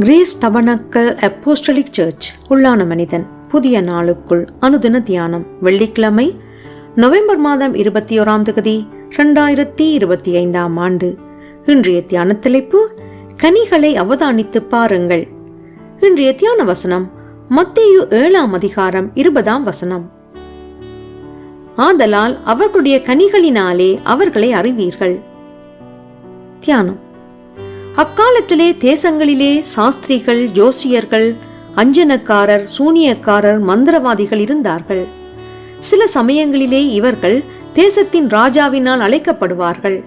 Grace tabernacle apostolic search உள்ளான மனிதன் புதிய நாளுக்குள் அனுதின தியானம் வெள்ளிக்கிழமை நவம்பர் மாதம் இருபத்தி ஓராம் தகுதி ரெண்டாயிரத்தி இருபத்தி ஐந்தாம் ஆண்டு. இன்றைய தியான தலைப்பு கனிகளை அவதானித்து பாருங்கள். இன்றைய தியான வசனம் மத்தியு ஏழாம் அதிகாரம் இருபதாம் வசனம். ஆதலால் அவர்களுடைய கனிகளினாலே அவர்களை அறிவீர்கள். தியானம். அக்காலத்திலே தேசங்களிலே சாஸ்திரிகள் ஜோசியர்கள் அஞ்சனக்காரர் சூனியக்காரர் மந்திரவாதிகள் இருந்தார்கள். சில சமயங்களிலே இவர்கள் தேசத்தின் ராஜாவினால் அழைக்கப்படுவார்கள்.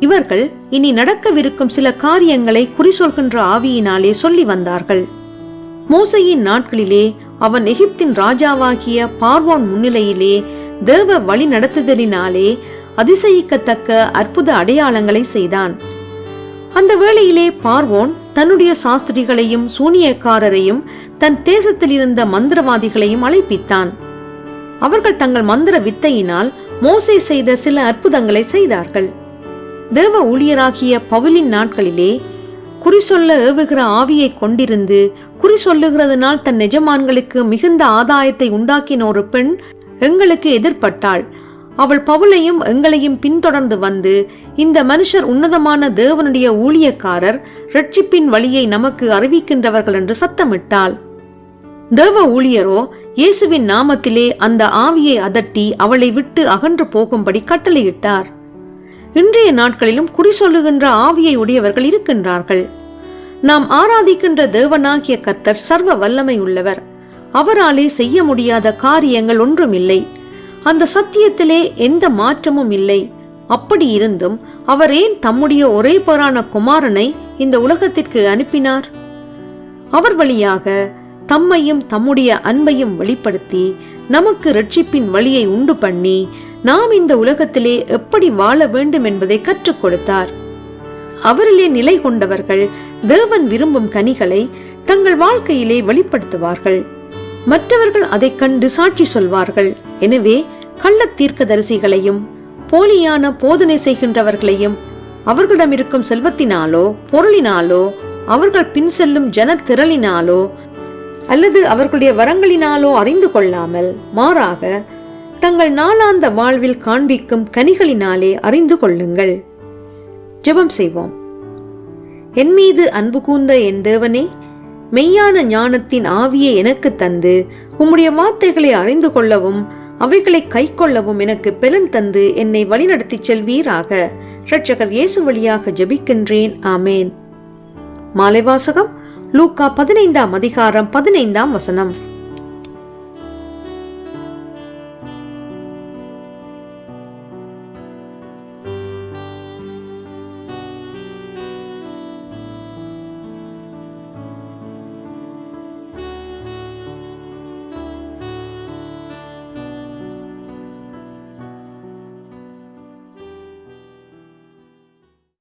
இவர்கள் இனி நடக்கவிருக்கும் சில காரியங்களை குறி சொல்கின்ற ஆவியினாலே சொல்லி வந்தார்கள். மோசையின் நாட்களிலே அவன் எகிப்தின் ராஜாவாகிய பார்வோன் முன்னிலையிலே தேவ வழி நடத்துதலினாலே அதிசயிக்கத்தக்க அற்புத அடையாளங்களை செய்தான். அந்த வேளையிலே பார்வோன் தன்னுடைய சாஸ்திரிகளையும் சூனியக்காரரையும் தன் தேசத்தில் இருந்த மந்திரவாதிகளையும் அழைப்பித்தான். அவர்கள் தங்கள் மந்திர வித்தையினால் மோசை செய்த சில அற்புதங்களை செய்தார்கள். தேவ ஊழியராகிய பவுலின் நாட்களிலே குறி சொல்ல ஏவுகிற ஆவியை கொண்டிருந்து குறி சொல்லுகிறதுனால் தன் எஜமான்களுக்கு மிகுந்த ஆதாயத்தை உண்டாக்கின ஒரு பெண் எங்களுக்கு எதிர்ப்பட்டாள். அவள் பவுலையும் எங்களையும் பின்தொடர்ந்து வந்து இந்த மனுஷர் உன்னதமான தேவனுடைய ஊழியக்காரர் ரட்சிப்பின் வழியை நமக்கு அறிவிக்கின்றவர்கள் என்று சத்தமிட்டாள். தேவ ஊழியரோ இயேசுவின் நாமத்திலே அந்த ஆவியை அதட்டி அவளை விட்டு அகன்று போகும்படி கட்டளையிட்டார். இன்றைய நாட்களிலும் குறி சொல்லுகின்ற ஆவியை உடையவர்கள் இருக்கின்றார்கள். நாம் ஆராதிக்கின்ற தேவனாகிய கர்த்தர் சர்வ வல்லமை உள்ளவர் அவராலே செய்ய முடியாத காரியங்கள் ஒன்றுமில்லை. அந்த சத்தியத்திலே எந்த மாற்றமும் இல்லை. அப்படி இருந்தும் அவர் ஏன் தம்முடைய ஒரே பேரான குமாரனை இந்த உலகத்திற்கு அனுப்பினார்? அவர் வழியாக தம்மையும் தம்முடைய அன்பையும் வெளிப்படுத்தி நமக்கு ரட்சிப்பின் வழியை உண்டு பண்ணி நாம் இந்த உலகத்திலே எப்படி வாழ வேண்டும் என்பதை கற்றுக் கொடுத்தார். அவரிலே நிலை கொண்டவர்கள் தேவன் விரும்பும் கனிகளை தங்கள் வாழ்க்கையிலே வெளிப்படுத்துவார்கள். மற்றவர்கள் அதைக் கண்டு சாட்சி சொல்வார்கள். எனவே கள்ள தீர்க்கதரிசிகளையும் போலியான போதனை செய்கின்றவர்களையும் அவர்களிடம் இருக்கும் செல்வத்தினாலோ பொருளினாலோ அவர்கள் பின் செல்லும் ஜன திரளினாலோ அல்லது அவர்களுடைய வரங்களினாலோ அறிந்து கொள்ளாமல் மாறாக தங்கள் நாளாந்த வாழ்வில் காண்பிக்கும் கனிகளினாலே அறிந்து கொள்ளுங்கள். ஜெபம் செய்வோம். என் மீது அன்பு கூந்த என் தேவனே மெய்யான ஞானத்தின் ஆவியை எனக்கு தந்து உம்முடைய வார்த்தைகளை அறிந்து கொள்ளவும் அவைகளை கை கொள்ளவும் எனக்கு பெலன் தந்து என்னை வழிநடத்திச் செல்வீராக. இரட்சகர் இயேசு வழியாக ஜபிக்கின்றேன். ஆமேன். மாலைவாசகம் லூக்கா பதினைந்தாம் அதிகாரம் பதினைந்தாம் வசனம்.